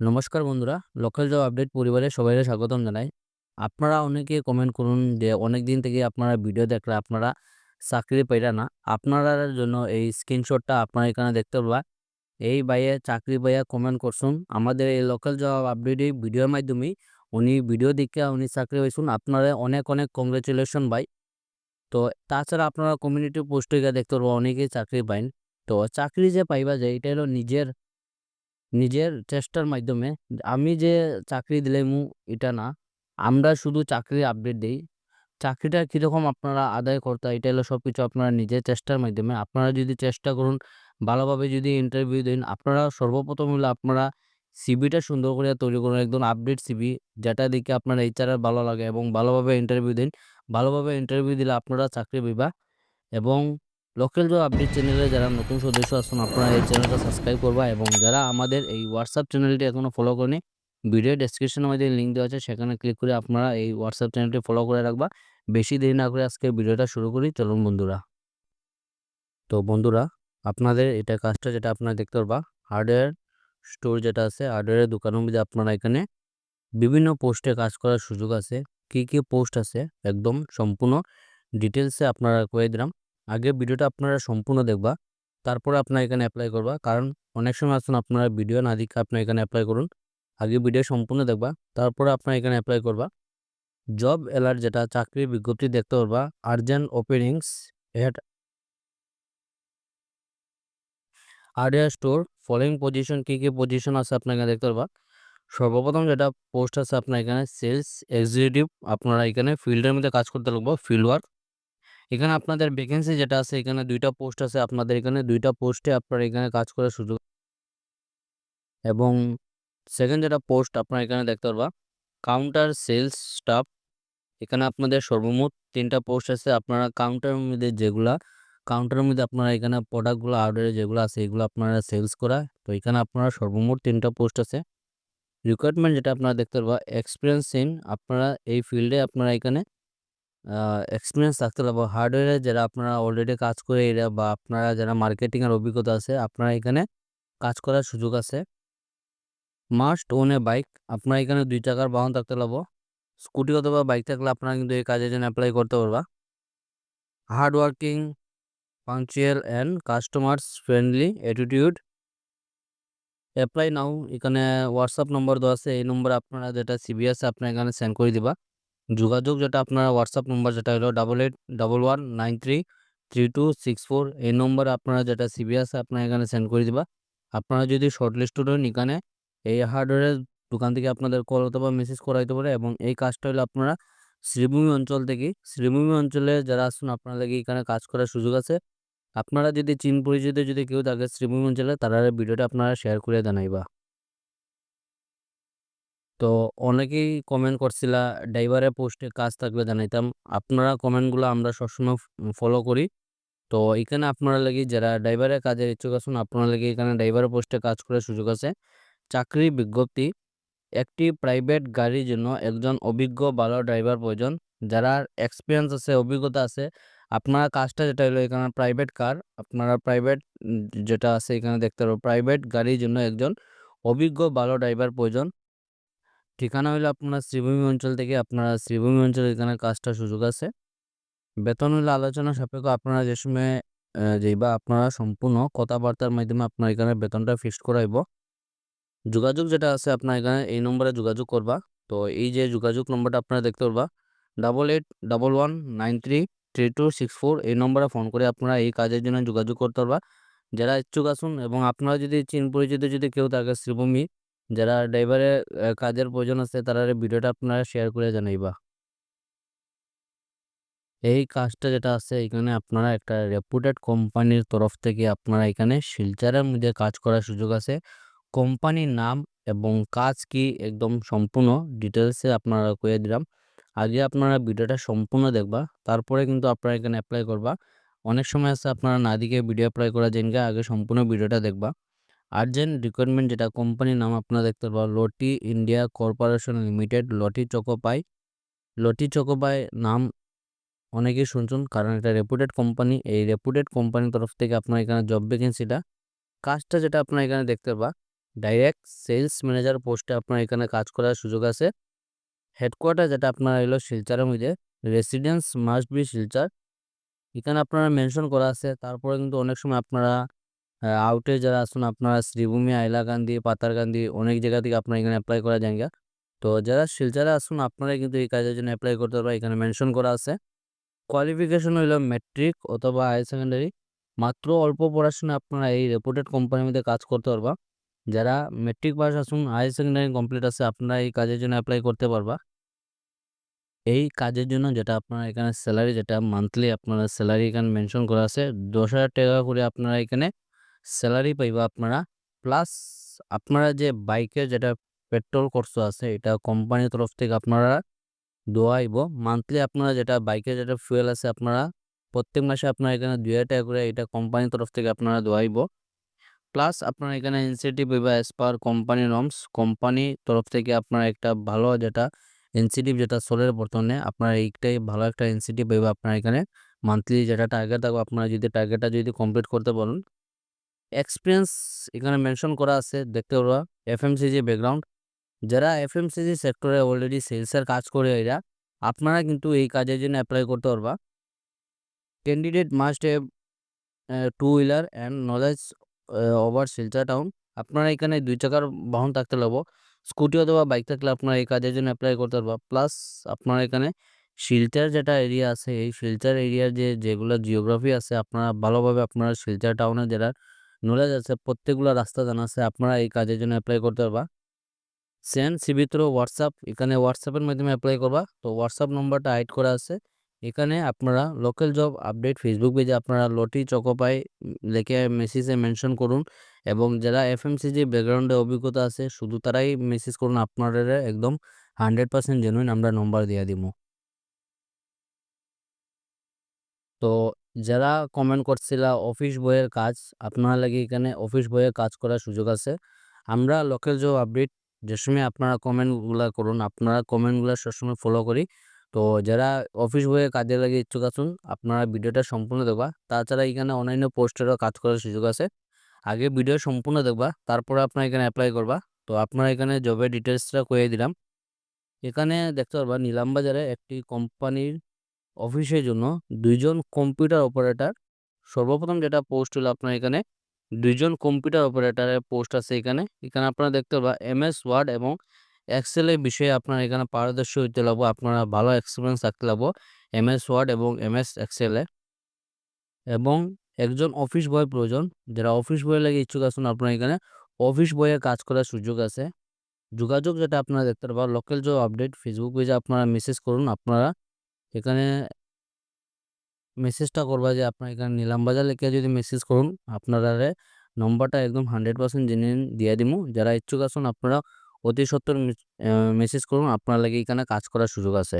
নমস্কার বন্ধুরা, local job update পরিবারে সবাইকে স্বাগতম জানাই। আপনারা অনেকে কমেন্ট করুন যে অনেক দিন থেকে আপনারা ভিডিও দেখলে আপনারা চাকরি পাইরা না। আপনারা জন্য এই স্ক্রিনশটটা আপনারা এখানে দেখতে পারবা। এই বাইয়ে চাকরি পাইয়া কমেন্ট করছুন আমাদের এই লোকাল জব আপডেট এই ভিডিওর মাধ্যমে উনি ভিডিও দেখে উনি চাকরি পাইছুন আপনারা অনেক অনেক কংগ্রেচুলেশন ভাই। তো তাছাড়া আপনারা কমিউনিটি পোস্টে দেখতে পারব, অনেকেই চাকরি পাইন। তো চাকরি যে পাইবা যায় এটা হলো নিজের নিজের চেষ্টার মাধ্যমে আমি যে চাকরি দিলামু এটা না, আমরা শুধু চাকরির আপডেট দেই। চাকরিটা কীরকম আপনারা আদায় করতে এটা হলো সব কিছু আপনারা নিজের চেষ্টার মাধ্যমে। আপনারা যদি চেষ্টা করুন, ভালোভাবে যদি ইন্টারভিউ দিন, আপনারা সর্বপ্রথম হলো আপনারা সিভিটা সুন্দর করে তৈরি করুন, একদম আপডেট সিভি যেটা দেখে আপনার এইচআর ভালো লাগে এবং ভালোভাবে ইন্টারভিউ দিন। ভালোভাবে ইন্টারভিউ দিলে আপনারা চাকরি পাইবা এবং লোকাল জব আপডেট চ্যানেলে যারা নতুন সদস্য আছেন, আপনারা এই চ্যানেলটা সাবস্ক্রাইব করবা এবং যারা আমাদের এই হোয়াটসঅ্যাপ চ্যানেলটি এখনও ফলো করেনি ভিডিও ডেসক্রিপশনের মধ্যে লিঙ্ক দেওয়া আছে, সেখানে ক্লিক করে আপনারা এই হোয়াটসঅ্যাপ চ্যানেলটি ফলো করে রাখবা। বেশি দেরি না করে আজকে ভিডিওটা শুরু করি, চলুন বন্ধুরা। তো বন্ধুরা, আপনাদের এটা কাজটা যেটা আপনারা দেখতে পারবা হার্ডওয়্যার স্টোর যেটা আছে হার্ডওয়্যারের দোকানের মধ্যে আপনারা এখানে বিভিন্ন পোস্টে কাজ করার সুযোগ আছে। কি কি পোস্ট আছে, একদম সম্পূর্ণ ডিটেলসে আপনারা কয়ে দিলাম। আগে ভিডিওটা আপনারা সম্পূর্ণ দেখবা, তারপরে আপনারা এখানে অ্যাপ্লাই করবা। কারণ অনেক সময় আসুন আপনারা ভিডিও না দেখে আপনারা এখানে অ্যাপ্লাই করুন। আগে ভিডিও সম্পূর্ণ দেখবা, তারপরে আপনারা এখানে অ্যাপ্লাই করবা। জব অ্যালার্ট যেটা, চাকরির বিজ্ঞপ্তি দেখতে পারবা urgent openings at hardware store following position কী কী পজিশন আছে আপনার এখানে দেখতে পারবা। সর্বপ্রথম যেটা পোস্ট আছে আপনার এখানে সেলস এক্সিকিউটিভ আপনারা এখানে ফিল্ডের মধ্যে কাজ করতে লাগবো ফিল্ড ওয়ার্ক এখানে আপনাদের ভ্যাকেন্সি যেটা আছে, এখানে দুইটা পোস্ট আছে। আপনাদের এখানে দুইটা পোস্টে আপনারা এখানে কাজ করার সুযোগ এবং সেকেন্ড যেটা পোস্ট আপনারা এখানে দেখতে পারবা কাউন্টার সেলস স্টাফ এখানে আপনাদের সর্বমোট তিনটা পোস্ট আছে। আপনারা কাউন্টারের মধ্যে যেগুলা কাউন্টারের মধ্যে আপনারা এখানে প্রোডাক্টগুলো অর্ডারে যেগুলো আছে, এগুলো আপনারা সেলস করা। তো এখানে আপনারা সর্বমোট তিনটা পোস্ট আছে। রিকোয়ারমেন্ট যেটা আপনারা দেখতে পারবা এক্সপিরিয়েন্স ইন আপনারা এই ফিল্ডে আপনারা এখানে এক্সপিরিয়েন্স থাকতে লাগবে হার্ডওয়্যারে যারা আপনারা অলরেডি কাজ করে এরা বা আপনারা যারা মার্কেটিংয়ের অভিজ্ঞতা আছে, আপনারা এখানে কাজ করার সুযোগ আছে। মাস্ট ওন বাইক আপনারা এখানে দুই চাকার বাহন থাকতে লাগবো স্কুটি অথবা বাইক থাকলে আপনারা কিন্তু এই কাজের জন্য অ্যাপ্লাই করতে পারবা। Hard working punctual and customers friendly attitude apply now এখানে হোয়াটসঅ্যাপ নম্বর দেওয়া আছে। এই নম্বরে আপনারা যেটা সিবি আছে আপনারা এখানে সেন্ড করে দিবা। যোগাযোগ যেটা আপনারা হোয়াটসঅ্যাপ নম্বর যেটা হলো double eight double one nine three three two six four এই নম্বরে আপনারা যেটা সিবি আছে আপনারা এখানে সেন্ড করে দিবা। আপনারা যদি শর্ট লিস্টেড হন এখানে এই হার্ডওয়্যারের দোকান থেকে আপনাদের কল অথবা মেসেজ করা হতে পারে এবং এই কাজটা হলো আপনারা শ্রীভূমি অঞ্চল থেকে, শ্রীভূমি অঞ্চলে যারা আসুন আপনাদেরকে এখানে কাজ করার সুযোগ আছে। আপনারা যদি চীন পরিচিত যদি কেউ থাকে শ্রীভূমি অঞ্চলে, তারা ভিডিওটা আপনারা শেয়ার করে জানাইবা। তো অনেকেই কমেন্ট করছিলা ড্রাইভারের পোস্টে কাজ থাকলে জানাইতাম আপনারা কমেন্টগুলো আমরা সবসময় ফলো করি। তো এখানে আপনারা লাগি, যারা ড্রাইভারের কাজের ইচ্ছুক আছেন, আপনারা লাগি এখানে ড্রাইভারের পোস্টে কাজ করার সুযোগ আছে। চাকরি বিজ্ঞপ্তি, একটি প্রাইভেট গাড়ির জন্য একজন অভিজ্ঞ ভালো ড্রাইভার প্রয়োজন। যারা এক্সপিরিয়েন্স আছে, অভিজ্ঞতা আছে, আপনারা কাজটা যেটা হলো এখানে প্রাইভেট কার আপনারা প্রাইভেট যেটা আছে এখানে দেখতে পারব প্রাইভেট গাড়ির জন্য একজন অভিজ্ঞ ভালো ড্রাইভার প্রয়োজন। ঠিকানা হইল আপনার শ্রীভূমি অঞ্চল থেকে আপনারা শ্রীভূমি অঞ্চলে এখানে কাজটা সুযোগ আছে। বেতন হইলে আলোচনা সাপেক্ষ আপনারা যে সময় যেইবা আপনারা সম্পূর্ণ কথাবার্তার মাধ্যমে আপনার এখানে বেতনটা ফিক্সড করাইব। যোগাযোগ যেটা আছে আপনার এখানে এই নম্বরে যোগাযোগ করবা। তো এই যে যোগাযোগ নম্বরটা আপনারা দেখতে পারবা double eight double one nine three three two six four এই নম্বরে ফোন করে আপনারা এই কাজের জন্য যোগাযোগ করতে পারবা। যারা ইচ্ছুক আসুন এবং আপনারা যদি চিন পরিচিত যদি কেউ থাকে শ্রীভূমি যারা ড্রাইভারের কাজের প্রয়োজন আছে, তারা ভিডিওটা আপনারা শেয়ার করে জানাইবা এই কাজটা যেটা আছে, এখানে আপনারা একটা রেপুটেড কোম্পানির তরফ থেকে আপনারা এখানে শিলচারের মধ্যে কাজ করার সুযোগ আছে। কোম্পানির নাম এবং কাজ কি একদম সম্পূর্ণ ডিটেলসে আপনারা কয়ে দিলাম। আগে আপনারা ভিডিওটা সম্পূর্ণ দেখবা, তারপরে কিন্তু আপনারা এখানে অ্যাপ্লাই করবা। অনেক সময় আছে, আপনারা না দিকে ভিডিও অ্যাপ্লাই করা জেনকে আগে সম্পূর্ণ ভিডিওটা দেখবা। আর্জেন্ট রিকোয়ারমেন্ট যেটা কোম্পানির নাম আপনারা দেখতে পারবেন Lotte India corporation limited Lotte Choco Pie Lotte Choco Pie নাম অনেকেই শুনছেন, কারণ এটা রেপুটেড কোম্পানি এই রেপুটেড কোম্পানির তরফ থেকে আপনার এখানে জব ভ্যাকেন্সিটা কাজটা যেটা আপনার এখানে দেখতে পাবা ডাইরেক্ট সেলস ম্যানেজার পোস্টে আপনার এখানে কাজ করার সুযোগ আছে। হেডকোয়ার্টার যেটা আপনার এলো শিলচরের মধ্যে রেসিডেন্স মাস্ট বি শিলচর। এখানে আপনারা মেনশন করা আছে, তারপরে কিন্তু অনেক সময় আপনারা আউটে যারা আসুন আপনারা শ্রীভূমি আইলাকান্দি পাতারকান্দি, অনেক জায়গা থেকে আপনারা এখানে অ্যাপ্লাই করা যায় তো যারা শিলচরে আসুন আপনারা কিন্তু এই কাজের জন্য অ্যাপ্লাই করতে পারবেন। এখানে মেনশন করা আছে। কোয়ালিফিকেশন হইল ম্যাট্রিক অথবা হায়ার সেকেন্ডারি মাত্র অল্প পড়াশোনা আপনারা এই রেপুটেড কোম্পানির মধ্যে কাজ করতে পারবা। যারা মেট্রিক পাস আসুন হায়ার সেকেন্ডারি কমপ্লিট আছে আপনারা এই কাজের জন্য অ্যাপ্লাই করতে পারবা। এই কাজের জন্য যেটা আপনারা এখানে স্যালারি যেটা মান্থলি আপনারা স্যালারি এখানে মেনশন করা আছে, দশ হাজার টাকা করে আপনারা এখানে স্যালারি পাইবা আপনারা। প্লাস আপনারা যে বাইকের যেটা পেট্রোল খরচ আছে, এটা কোম্পানির তরফ থেকে আপনারা দোয়াইব মান্থলি আপনারা যেটা, বাইকের যেটা ফুয়েল আছে আপনারা প্রত্যেক মাসে আপনারা এখানে দুই হাজার টাকা করে এটা কোম্পানির তরফ থেকে আপনারা দোয়াইব প্লাস আপনারা এখানে ইনসেন্টিভ পাইবা as per company norms company তরফ থেকে আপনারা একটা ভালো যেটা ইনসেন্টিভ যেটা সোলের বর্তমানে, আপনারা এইটাই ভালো একটা ইনসেন্টিভ পাইবা আপনারা এখানে। মান্থলি যেটা টার্গেট থাকবে, আপনারা যদি টার্গেটটা যদি কমপ্লিট করতে পারেন এক্সপিরিয়েন্স এখানে মেনশন করা আছে, দেখতে পারবা। এফএমসিজি ব্যাকগ্রাউন্ড যারা এফএমসিজি সেক্টরে অলরেডি সেলসের কাজ করে এরা, আপনারা কিন্তু এই কাজের জন্য অ্যাপ্লাই করতে পারবা। Candidate must have two wheeler and knowledge over Silchar town আপনারা এখানে দুই চাকার বাহন থাকতে লাগবো স্কুটি অথবা বাইক থাকলে আপনারা এই কাজের জন্য অ্যাপ্লাই করতে পারবা। প্লাস আপনারা এখানে শিলচর যেটা এরিয়া আছে, এই শিলচর এরিয়ার যে, যেগুলো জিওগ্রাফি আছে, আপনারা ভালোভাবে আপনারা শিলচর টাউনে যেটা নলেজ আছে প্রত্যেকগুলো রাস্তা জানা আছে, আপনারা এই কাজের জন্য অ্যাপ্লাই করতে পারবা। সেন্ড সিবি থ্রু হোয়াটসঅ্যাপ এখানে হোয়াটসঅ্যাপের মাধ্যমে অ্যাপ্লাই করবা। তো হোয়াটসঅ্যাপ নম্বরটা হাইড করা আছে। এখানে আপনারা লোকাল জব আপডেট ফেসবুক পেজে আপনারা লটি চকোপাই লেখে মেসেজে মেনশন করুন এবং যারা এফএমসিজি ব্যাকগ্রাউন্ডে অভিজ্ঞতা আছে, শুধু তারাই মেসেজ করুন, আপনাদের একদম হান্ড্রেড পার্সেন্ট জেনুইন আমরা নম্বর দিয়ে দিব। তো যারা কমেন্ট করছিল অফিস বইয়ের কাজ, আপনারা লাগে এখানে অফিস বইয়ের কাজ করার সুযোগ আছে। আমরা লোকাল জব আপডেট যে সময় আপনারা কমেন্টগুলো করুন, আপনারা কমেন্টগুলো সবসময় ফলো করি। তো যারা অফিস বইয়ে কাজে লাগে ইচ্ছুক আছেন, আপনারা ভিডিওটা সম্পূর্ণ দেখবা। তাছাড়া এখানে অন্যান্য পোস্টেরও কাজ করার সুযোগ আছে। আগে ভিডিও সম্পূর্ণ দেখবা, তারপরে আপনারা এখানে অ্যাপ্লাই করবা। তো আপনারা এখানে জবের ডিটেলসটা কয়ে দিলাম। এখানে দেখতে পারবা, নিলামবাজারে একটি কোম্পানির অফিসের জন্য দুইজন কম্পিউটার অপারেটর সর্বপ্রথম যেটা পোস্ট হলো আপনার এখানে, দুইজন কম্পিউটার অপারেটরের পোস্ট আছে এখানে। এখানে আপনারা দেখতে পারবা এম এস ওয়ার্ড এবং এক্সেলের বিষয়ে আপনার এখানে পারদর্শী হইতে লাগবো, আপনারা ভালো এক্সপিরিয়েন্স থাকতে লাগবো এম এস ওয়ার্ড এবং এম এস এক্সেলে এবং একজন অফিস বয় প্রয়োজন, যারা অফিস বয়ে লাগে ইচ্ছুক আছেন আপনার এখানে অফিস বয়ে কাজ করার সুযোগ আছে। যোগাযোগ যেটা আপনারা দেখতে পারবা লোকাল জব আপডেট ফেসবুক পেজে আপনারা মেসেজ করুন, আপনারা এখানে মেসেজটা করবা যে, আপনার এখানে নিলাম বাজার লেখে যদি মেসেজ করুন আপনারা নম্বরটা একদম হান্ড্রেড পার্সেন্ট জেনে দিয়ে দিমু। যারা ইচ্ছুক আসুন আপনারা অতি সত্তর মেসেজ করুন। আপনার লাগে এখানে কাজ করার সুযোগ আছে।